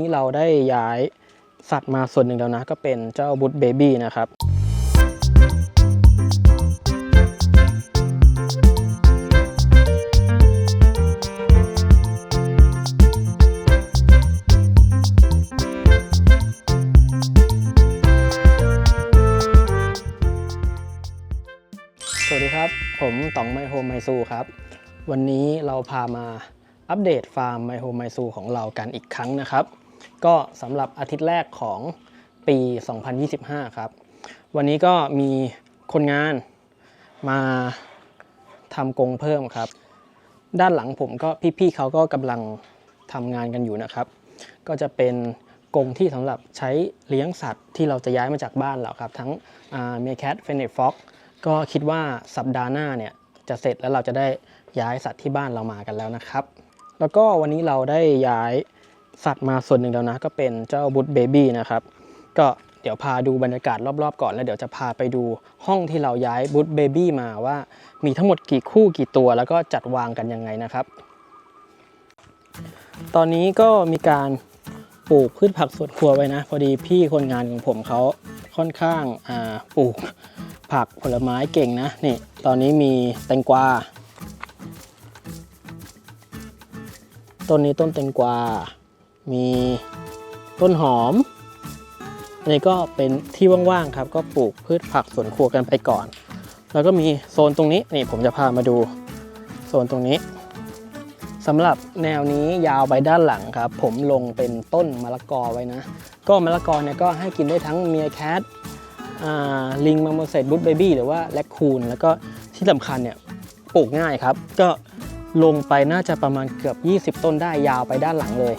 นี้เราได้ย้ายสัตว์มาส่วนหนึ่งแล้วนะ ก็เป็นเจ้าบุตเบบี้นะครับสวัสดีครับ ผมต๋องไมโฮมไมซูครับ วันนี้เราพามาอัปเดตฟาร์มไมโฮมไมซูของเรากันอีกครั้งนะครับ ก็สำหรับอาทิตย์แรกของปี 2025 ครับ วันนี้ก็มีคนงานมาทำกรงเพิ่มครับ ด้านหลังผมก็พี่ๆเขาก็กำลังทำงานกันอยู่นะครับ ก็จะเป็นกรงที่สำหรับใช้เลี้ยงสัตว์ที่เราจะย้ายมาจากบ้านเราครับ ทั้งเมียแคทเฟนเนตฟ็อกก็คิดว่าสัปดาห์หน้าเนี่ยจะเสร็จแล้วเราจะได้ย้ายสัตว์ที่บ้านเรามากันแล้วนะครับ แล้วก็วันนี้เราได้ย้าย สัตว์มาส่วนหนึ่งแล้วนะ ก็เป็นเจ้าบุตเบบี้นะครับ ก็เดี๋ยวพาดูบรรยากาศรอบๆก่อนแล้วเดี๋ยวจะพาไปดูห้องที่เราย้ายบุตเบบี้มาว่า มีทั้งหมดกี่คู่กี่ตัว แล้วก็จัดวางกันยังไงนะครับ ตอนนี้ก็มีการปลูกพืชผักสวนครัวไว้นะ พอดีพี่คนงานของผมเขาค่อนข้างาปลูกผักผลไม้เก่งนะนี่ตอนนี้มีแตงกวาต้นนี้ต้นแตงกวา มีต้นหอม อันนี้ก็เป็นที่ว่างๆครับ ก็ปลูกพืชผักสวนครัวกันไปก่อน แล้วก็มีโซนตรงนี้นี่ผมจะพามาดูโซนตรงนี้สำหรับแนวนี้ยาวไปด้านหลังครับ ผมลงเป็นต้นมะละกอไว้นะ ก็มะละกอเนี่ยก็ให้กินได้ทั้งเมียแคทลิงมาโมเสสบูตเบบี้หรือว่าแลคคูน แล้วก็ที่สำคัญเนี่ยปลูกง่ายครับ ก็ลงไปน่าจะประมาณเกือบ 20 ต้นได้ยาวไปด้านหลังเลย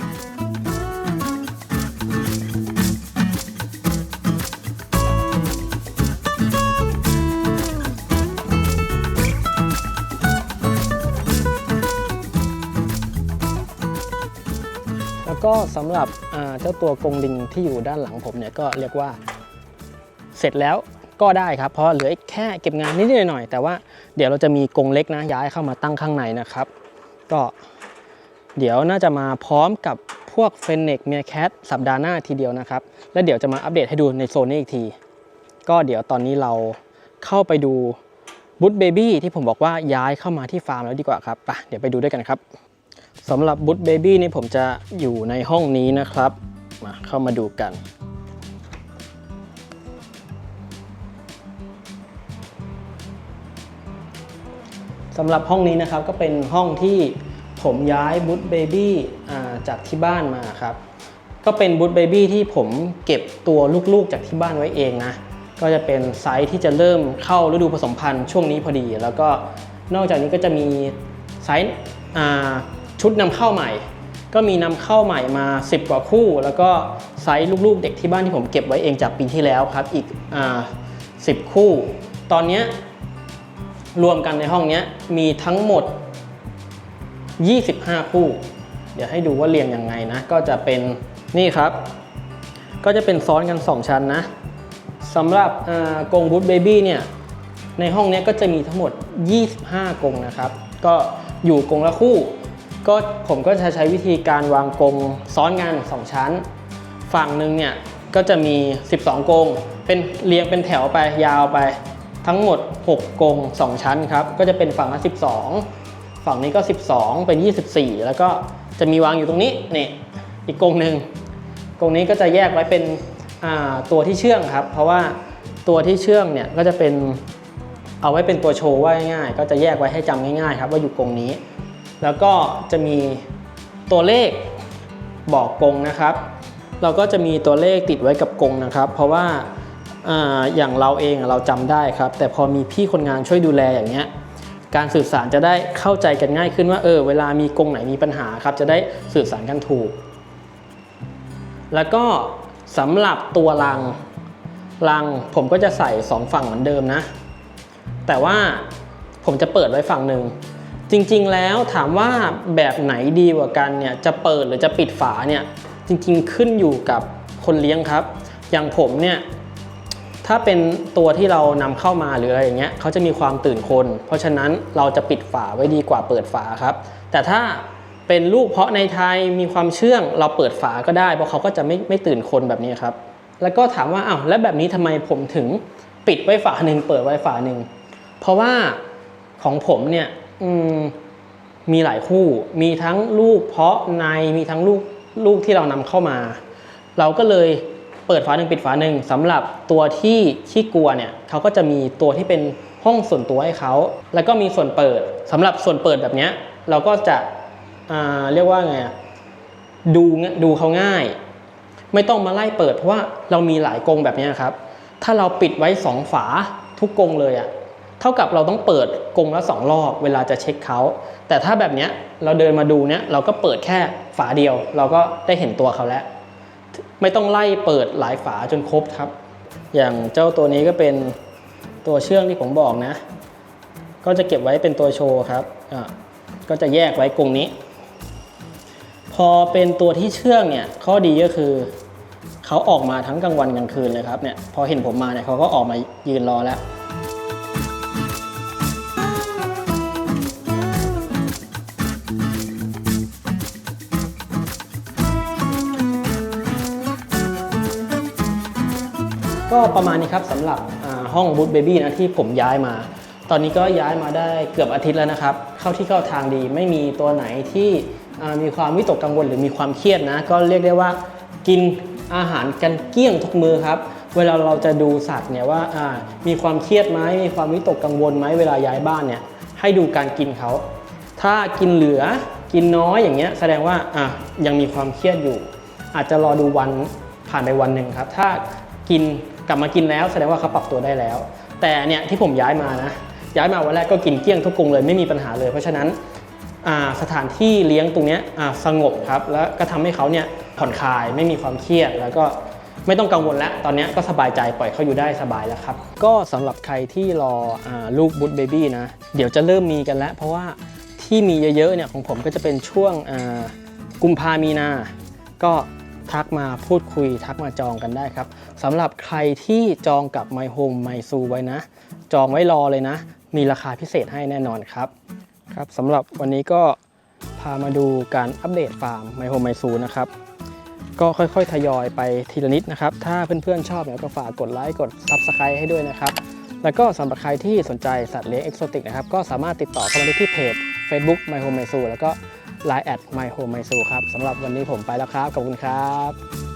ก็สำหรับเจ้าตัวกรงลิงที่อยู่ด้านหลังผมเนี่ยก็เรียกว่าเสร็จแล้วก็ได้ครับเพราะเหลือแค่เก็บงานนิดหน่อยแต่ว่าเดี๋ยวเราจะมีกรงเล็กนะย้ายเข้ามาตั้งข้างในนะครับ ก็เดี๋ยวน่าจะมาพร้อมกับพวกเฟนเนกเมียแคทสัปดาห์หน้าทีเดียวนะครับ แล้วเดี๋ยวจะมาอัปเดตให้ดูในโซนนี้อีกที ก็เดี๋ยวตอนนี้เราเข้าไปดูบุ๊ตเบบี้ที่ผมบอกว่าย้ายเข้ามาที่ฟาร์มแล้วดีกว่าครับไปเดี๋ยวไปดูด้วยกันครับ สำหรับบุ๊ b เบบี้นี่ผมจะอยู่ในห้องนี้นะครับ มาเข้ามาดูกัน สำหรับห้องนี้นะครับก็เป็นห้องที่ผมย้ายบุ๊ b เบบี้จากที่บ้านมาครับ ก็เป็นบุ๊ b เบบี้ที่ผมเก็บตัวลูกๆจากที่บ้านไว้เองนะ ก็จะเป็นไซส์ที่จะเริ่มเข้าฤดูผสมพันธุ์ช่วงนี้พอดี แล้วก็นอกจากนี้ก็จะมีไซส์อ่า ชุดนำเข้าใหม่ ก็มีนำเข้าใหม่มา 10 กว่าคู่ แล้วก็ไซส์ลูกๆ เด็กที่บ้านที่ผมเก็บไว้เองจากปีที่แล้วครับอีกอ่า10คู่ ตอนนี้รวมกันในห้องนี้มีทั้งหมด 25 คู่ เดี๋ยวให้ดูว่าเรียงยังไงนะ ก็จะเป็นนี่ครับ ก็จะเป็นซ้อนกัน 2 ชั้นนะสำหรับกรงบูทเบบี้เนี่ยในห้องนี้ก็จะมีทั้งหมด 25กรงนะครับ ก็อยู่กรงละคู่ ก็ผมก็จะใช้วิธีการวางกรงซ้อนกัน2ชั้น ฝั่งหนึ่งเนี่ยก็จะมี 12 กรงเป็นเรียงเป็นแถวไปยาวไป ทั้งหมด 6 กรง2 ชั้นครับ ก็จะเป็นฝั่งละ 12 ฝั่งนี้ก็ 12 เป็น 24 แล้วก็จะมีวางอยู่ตรงนี้นี่อีกกรงหนึ่งกรงนี้ก็จะแยกไว้เป็นตัวที่เชื่องครับ เพราะว่าตัวที่เชื่องเนี่ยก็จะเป็นเอาไว้เป็นตัวโชว์ว่าง่ายๆก็จะแยกไว้ให้จำง่ายๆครับว่าอยู่กรงนี้ แล้วก็จะมีตัวเลขบอกกงนะครับ เราก็จะมีตัวเลขติดไว้กับกงนะครับ เพราะว่าอย่างเราเองเราจำได้ครับ แต่พอมีพี่คนงานช่วยดูแลอย่างเงี้ยการสื่อสารจะได้เข้าใจกันง่ายขึ้นว่าเออเวลามีกงไหนมีปัญหาครับ จะได้สื่อสารกันถูก แล้วก็สำหรับตัวรังรังผมก็จะใส่สองฝั่งเหมือนเดิมนะ แต่ว่าผมจะเปิดไว้ฝั่งหนึ่ง จริงๆแล้วถามว่าแบบไหนดีกว่ากันเนี่ยจะเปิดหรือจะปิดฝาเนี่ยจริงๆขึ้นอยู่กับคนเลี้ยงครับ อย่างผมเนี่ยถ้าเป็นตัวที่เรานำเข้ามาหรืออะไรอย่างเงี้ยเขาจะมีความตื่นคน เพราะฉะนั้นเราจะปิดฝาไว้ดีกว่าเปิดฝาครับ แต่ถ้าเป็นลูกเพาะในไทยมีความเชื่องเราเปิดฝาก็ได้ เพราะเขาก็จะไม่ไม่ตื่นคนแบบนี้ครับ แล้วก็ถามว่าอ้าวแล้วแบบนี้ทำไมผมถึงปิดไว้ฝาหนึ่งเปิดไว้ฝาหนึ่งเพราะว่าของผมเนี่ย มีหลายคู่ มีทั้งลูกเพาะในมีทั้งลูกลูกที่เรานำเข้ามา เราก็เลยเปิดฝาหนึ่งปิดฝาหนึ่งสำหรับตัวที่ขี้กลัวเนี่ยเขาก็จะมีตัวที่เป็นห้องส่วนตัวให้เขาแล้วก็มีส่วนเปิดสำหรับส่วนเปิดแบบเนี้ยเราก็จะเรียกว่าไงดูดูเขาง่าย ไม่ต้องมาไล่เปิดเพราะว่าเรามีหลายกรงแบบเนี้ยครับ ถ้าเราปิดไว้สองฝาทุกกรงเลยอะ เท่ากับเราต้องเปิดกรงละสองรอบเวลาจะเช็คเขาแต่ถ้าแบบเนี้ยเราเดินมาดูเนี้ยเราก็เปิดแค่ฝาเดียว เราก็ได้เห็นตัวเขาแล้ว ไม่ต้องไล่เปิดหลายฝาจนครบครับ อย่างเจ้าตัวนี้ก็เป็นตัวเชื่องที่ผมบอกนะ ก็จะเก็บไว้เป็นตัวโชว์ครับก็จะแยกไว้กรงนี้ พอเป็นตัวที่เชื่องเนี่ยข้อดีก็คือเขาออกมาทั้งกลางวันกลางคืนเลยครับเนี่ยพอเห็นผมมาเนี่ยเขาก็ออกมายืนรอแล้ว ก็ประมาณนี้ครับสำหรับห้องบูธเบบี้นะที่ผมย้ายมา ตอนนี้ก็ย้ายมาได้เกือบอาทิตย์แล้วนะครับ เข้าที่เข้าทางดี ไม่มีตัวไหนที่มีความวิตกกังวลหรือมีความเครียดนะ ก็เรียกได้ว่ากินอาหารกันเกลี้ยงทุกมือครับ เวลาเราจะดูสัตว์เนี่ยว่าอ่ามีความเครียดไหมมีความวิตกกังวลไหมเวลาย้ายบ้านเนี่ยให้ดูการกินเขาถ้ากินเหลือกินน้อยอย่างเงี้ยแสดงว่าอะยังมีความเครียดอยู่ อาจจะรอดูวันผ่านไปวันหนึ่งครับ ถ้ากิน กลับมากินแล้วแสดงว่าเขาปรับตัวได้แล้ว แต่เนี่ยที่ผมย้ายมานะย้ายมาวันแรกก็กินเกลี้ยงทุกกรงเลยไม่มีปัญหาเลย เพราะฉะนั้นสถานที่เลี้ยงตรงนี้สงบครับแล้วก็ทำให้เขาเนี่ยผ่อนคลายไม่มีความเครียดแล้วก็ไม่ต้องกังวลแล้ว ตอนนี้ก็สบายใจปล่อยเขาอยู่ได้สบายแล้วครับ ก็สำหรับใครที่รออลูกบุ๊ดเบบี้นะ เดี๋ยวจะเริ่มมีกันแล้ว เพราะว่าที่มีเยอะๆเนี่ยของผมก็จะเป็นช่วงกุมภามีนา ก็ ทักมาพูดคุยทักมาจองกันได้ครับสำหรับใครที่จองกับ My Home My Zoo ไว้นะ จองไว้รอเลยนะ มีราคาพิเศษให้แน่นอนครับครับสำหรับวันนี้ก็พามาดูการอัปเดตฟาร์ม My Home My Zoo นะครับก็ค่อยๆ ทยอยไปทีละนิดนะครับ ถ้าเพื่อนๆ ชอบเนี่ยก็ฝากกดไลค์กด Subscribe ให้ด้วยนะครับ แล้วก็สำหรับใครที่สนใจสัตว์เลี้ยงเอกโซติกนะครับ ก็สามารถติดต่อเข้ามาได้ที่เพจ Facebook My Home My Zoo แล้วก็ Line at My Home My Zoo ครับสำหรับวันนี้ผมไปแล้วครับ ขอบคุณครับ